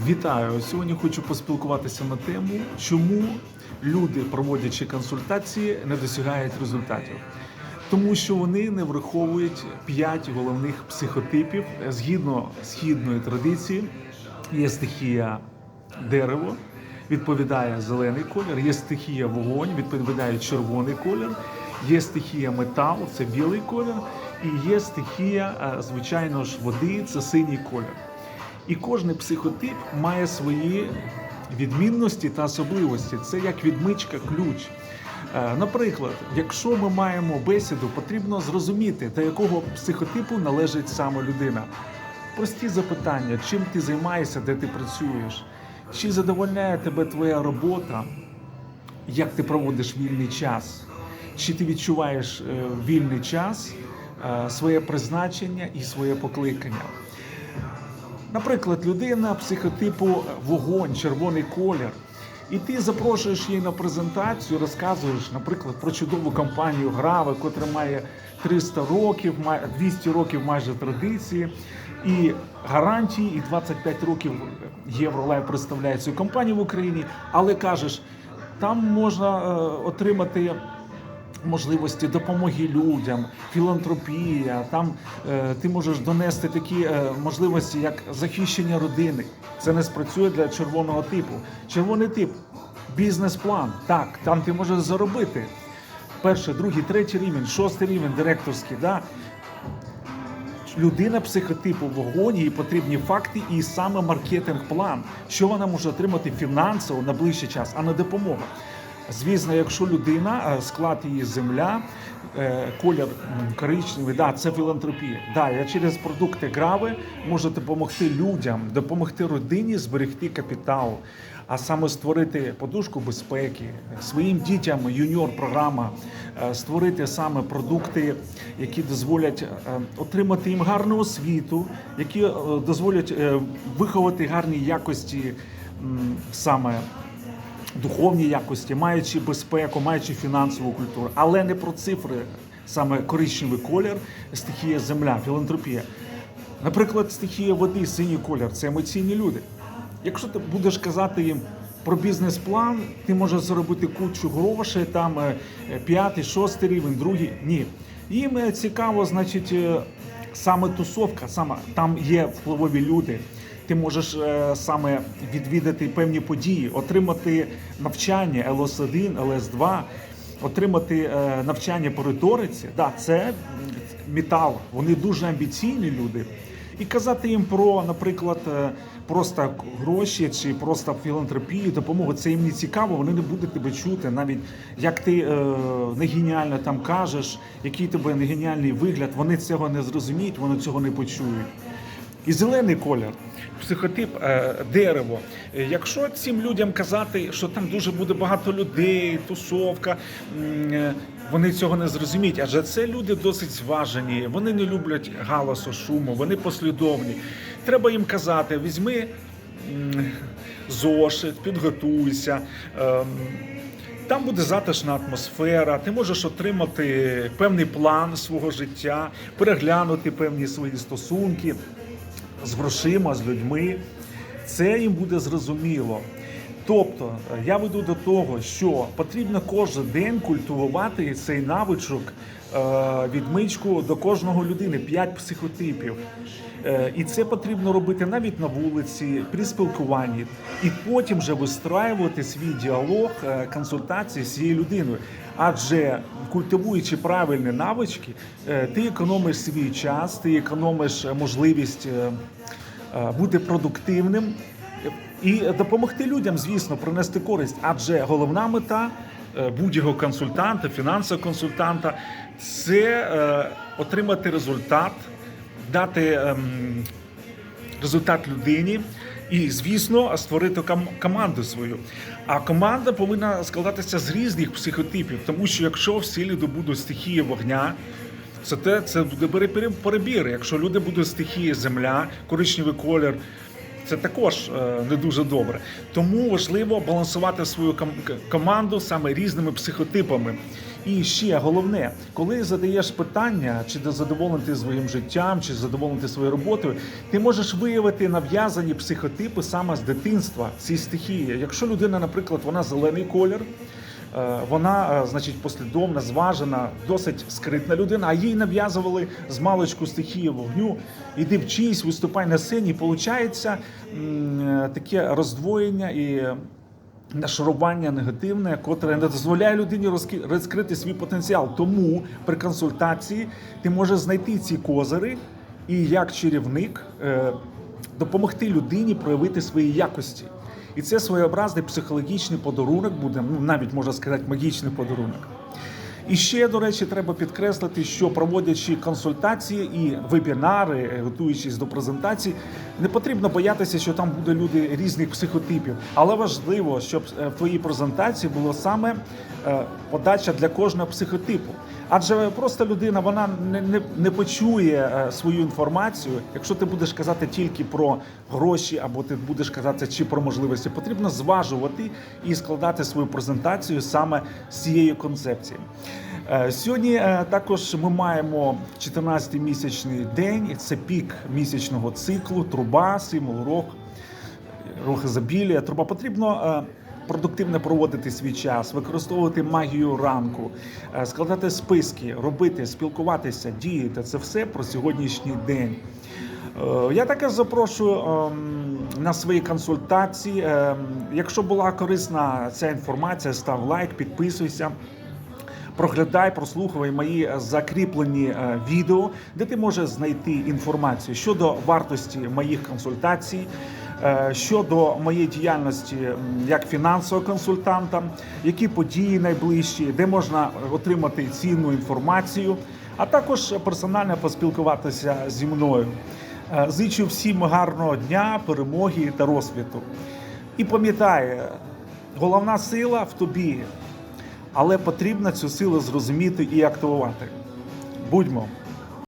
Вітаю! Сьогодні хочу поспілкуватися на тему, чому люди, проводячи консультації, не досягають результатів. Тому що вони не враховують п'ять головних психотипів згідно східної традиції. Є стихія дерево, відповідає зелений колір, є стихія вогонь, відповідає червоний колір, є стихія метал, це білий колір, і є стихія, е, звичайно ж, води, це синій колір. І кожний психотип має свої відмінності та особливості. Це як відмичка, ключ. Е, Наприклад, якщо ми маємо бесіду, потрібно зрозуміти, до якого психотипу належить саме людина. Прості запитання: чим ти займаєшся, де ти працюєш, чи задовольняє тебе твоя робота, як ти проводиш вільний час, чи ти відчуваєш е, вільний час, е, своє призначення і своє покликання. Наприклад, людина психотипу вогонь, червоний колір. І ти запрошуєш її на презентацію, розказуєш, наприклад, про чудову компанію Граве, котра має 300 років, 200 років майже традиції, і гарантії, і 25 років Євролайв представляє цю компанію в Україні. Але кажеш, там можна е, отримати можливості допомоги людям, філантропія. Там е, ти можеш донести такі е, можливості, як захищення родини. Це не спрацює для червоного типу. Червоний тип бізнес-план. Так, там ти можеш заробити. Перший, другий, третій рівень, шостий рівень, директорський. Да? Людина психотипу вогонь, їй потрібні факти і саме маркетинг-план, що вона може отримати фінансово на ближчий час, а не допомога. Звісно, якщо людина, е, склад її земля, е, колір коричневий, да, це філантропія. Да, я через продукти грави можу допомогти людям, допомогти родині зберегти капітал, а саме створити подушку безпеки, своїм дітям юніор-програма, е, створити саме продукти, які дозволять отримати їм гарну освіту, які дозволять виховати гарні якості саме духовні якості, маючи безпеку, маючи фінансову культуру, але не про цифри, саме коричневий колір, стихія земля, філантропія. Наприклад, стихія води, синій колір це емоційні люди. Якщо ти будеш казати їм про бізнес-план, ти можеш заробити кучу грошей, там е, п'ятий, шостий рівень, другий. Ні. Їм е, цікаво, значить, е, саме тусовка, саме там є впливові люди. Ти можеш е, саме відвідати певні події, отримати навчання ЛС1, ЛС2, отримати е, навчання по риториці. Да, це метал. Вони дуже амбіційні люди. І казати їм про, наприклад, е, просто гроші чи просто філантропію, допомогу, це їм не цікаво, вони не будуть тебе чути, навіть як ти е, не геніально там кажеш, який тебе не геніальний вигляд, вони цього не зрозуміють, вони цього не почують. І зелений колір, психотип е, дерево. Якщо цим людям казати, що там дуже буде багато людей, тусовка, е, вони цього не зрозуміють, адже це люди досить зважені, вони не люблять галасу, шуму, вони послідовні. Треба їм казати: візьми зошит, підготуйся. ем, там буде затишна атмосфера, ти можеш отримати певний план свого життя, переглянути певні свої стосунки з грошима, з людьми. Це їм буде зрозуміло. Тобто я веду до того, що потрібно кожен день культивувати цей навичок, е, відмичку до кожного людини, п'ять психотипів. Е, І це потрібно робити навіть на вулиці, при спілкуванні, і потім вже вистраювати свій діалог, е, консультації з цією людиною. Адже культивуючи правильні навички, е, ти економиш свій час, ти економиш е, можливість е, е, бути продуктивним і допомогти людям, звісно, принести користь. Адже головна мета е, будь-якого консультанта, фінансового консультанта це е, отримати результат, дати ем, результат людині. І, звісно, створити команду свою. А команда повинна складатися з різних психотипів, тому що якщо всі люди будуть стихії вогня, це те, це буде пере- пере- перебір. Якщо люди будуть стихії земля, коричневий колір, це також е, не дуже добре. Тому важливо балансувати свою ком- команду саме різними психотипами. І ще головне, коли задаєш питання, чи задоволений своїм життям, чи задоволений своєю роботою, ти можеш виявити нав'язані психотипи саме з дитинства ці стихії. Якщо людина, наприклад, вона зелений колір. Е, Вона, е, значить, послідовна, зважена, досить скритна людина, а їй нав'язували з маличку стихії вогню. Іди вчись, виступай на сцені. Получається е, таке роздвоєння і нашарування негативне, котре не дозволяє людині розкрити свій потенціал. Тому при консультації ти можеш знайти ці козири і як чарівник допомогти людині проявити свої якості. І це своєобразний психологічний подарунок буде, ну навіть можна сказати, магічний подарунок. І ще, до речі, треба підкреслити, що проводячи консультації і вебінари, е, готуючись до презентації, не потрібно боятися, що там буде люди різних психотипів. Але важливо, щоб е, в твоїй презентації було саме е, подача для кожного психотипу. Адже просто людина вона не, не, не почує е, свою інформацію, якщо ти будеш казати тільки про гроші, або ти будеш казати чи про можливості. Потрібно зважувати і складати свою презентацію саме з цієї концепції. Е, Сьогодні е, також ми маємо 14-й місячний день. Це пік місячного циклу, труба, символ рок, рух ізобілія. Труба потрібно. е, Продуктивно проводити свій час, використовувати магію ранку, складати списки, робити, спілкуватися, діяти. Це все про сьогоднішній день. Я також запрошую ем, на свої консультації. Ем, Якщо була корисна ця інформація, став лайк, підписуйся. Проглядай, прослухай мої закріплені е, відео, де ти можеш знайти інформацію щодо вартості моїх консультацій, е, щодо моєї діяльності як фінансового консультанта, які події найближчі, де можна отримати цінну інформацію, а також персонально поспілкуватися зі мною. Е, Зичу всім гарного дня, перемоги та розквіту. І пам'ятай, головна сила в тобі але потрібно цю силу зрозуміти і активувати. Будьмо.